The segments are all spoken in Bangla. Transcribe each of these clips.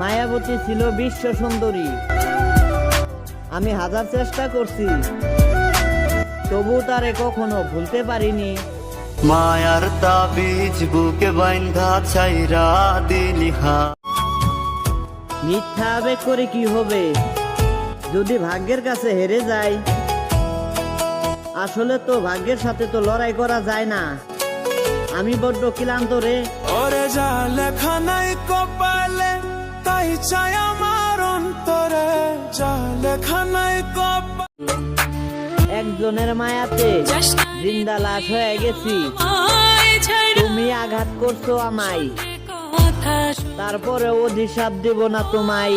মায়াবতী ছিল বিশ্ব সুন্দরী। আমি হাজার চেষ্টা করছি। তবু তারে কখনো ভুলতে পারিনি। মায়ার তাবিজ বুকে বাইন্ধা ছাইরা দিলিহা। মিথ্যা আবেগ করে কি হবে? যদি ভাগ্যের কাছে হেরে যায় আসলে তো ভাগ্যের সাথে তো লড়াই করা যায় না। আমি বড্ড ক্লান্ত রে। ওরে যা লেখা নাই চাই আমার অন্তরে যা লেখা নাই একজনের মায়াতে জিন্দা লাশ হয়ে গেছি। তুমি আঘাত করছ আমায়। তারপরে অধিশাপ দেব না তোমায়।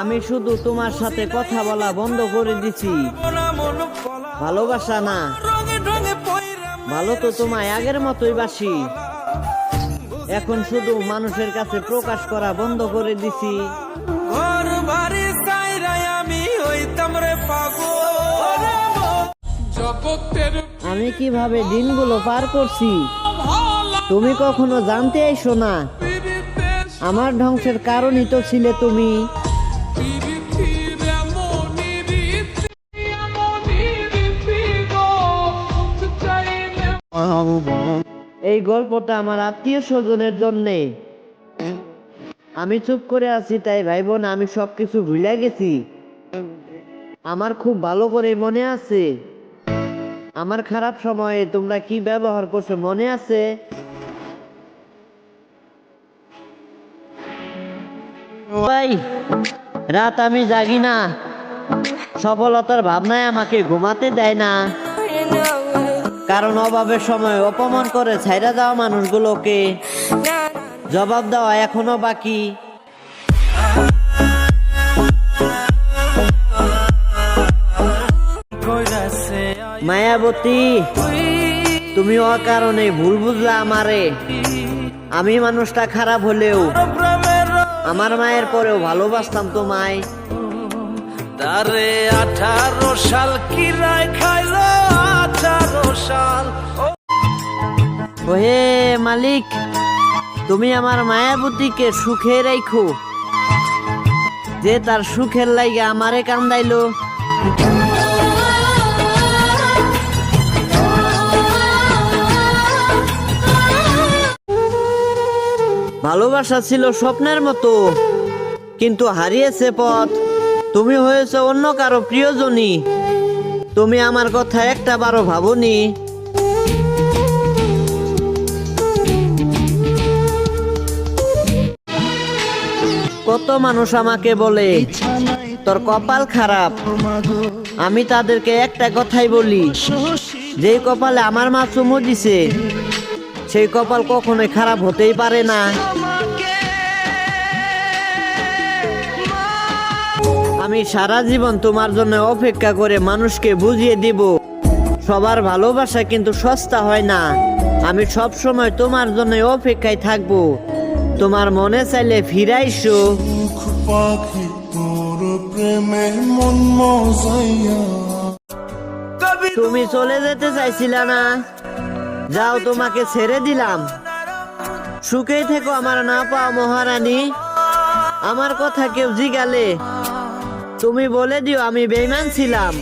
আমি শুধু তোমার সাথে কথা বলা বন্ধ করে দিছি। ভালোবাসা না। ভালো তো তোমায় আগের মতোই বাসি। এখন শুধু মানুষের কাছে প্রকাশ করা বন্ধ করে দিছি। আমি কীভাবে দিনগুলো পার করছি? তুমি কখনো জানতে আইসো না। আমার ধ্বংসের কারণই তো ছিলে তুমি। এই গল্পটা আমার আত্মীয় স্বজনের জন্যে। আমি চুপ করে আছি তাই ভাই বোন আমি সবকিছু ভুলে গেছি। আমার খুব ভালো করে মনে আছে। আমার খারাপ সময়ে তোমরা কি ব্যবহার করছ মনে আছে? ভাই রাত আমি জাগি না। সফলতার ভাবনায় আমাকে ঘুমাতে দেয় না। কারণ অভাবের সময় অপমান করে ছাইরা যাওয়া মানুষগুলোকে জবাব দেওয়া এখনও বাকি। মায়াবতী, তুমি অকারণে ভুল বুঝলা আমারে। আমি মানুষটা খারাপ হলেও আমার মায়ের পরেও ভালোবাসতাম তোমায়। তারে আঠারো সাল কিরায় খাইলো? ওহে মালিক, তুমি আমার মায়াবতীকে সুখে রাখো যে তার সুখের লাইগে আমারে কান্দাইলো। ভালোবাসা ছিল স্বপ্নের মতো, কিন্তু হারিয়েছে পথ। তুমি হয়েছে অন্য কারও প্রিয়জনী। তুমি আমার কথা একটা বারো ভাবনি। কত মানুষ আমাকে বলে, তোর কপাল খারাপ। আমি তাদেরকে একটা কথাই বলি, যেই কপালে আমার মা চুমু দিছে, সেই কপাল কখনোই খারাপ হতেই পারে না। আমি সারা জীবন তোমার জন্য অপেক্ষা করে মানুষকে বুঝিয়ে দিব। সবার ভালোবাসা কিন্তু সস্তা হয় না। আমি সব সময় তোমার জন্য অপেক্ষায় থাকব। তোমার মনে চাইলে ফিরাইছো পাখি তোর প্রেমে মন মজাইয়া। তুমি চলে যেতে চাইছিলে না? যাও তোমাকে ছেড়ে দিলাম। সুখেই থেকো আমার না পাওয়া মহারানী। আমার কথা কেউ জিগালে। তুমি বলে দিও আমি বেইমান ছিলাম।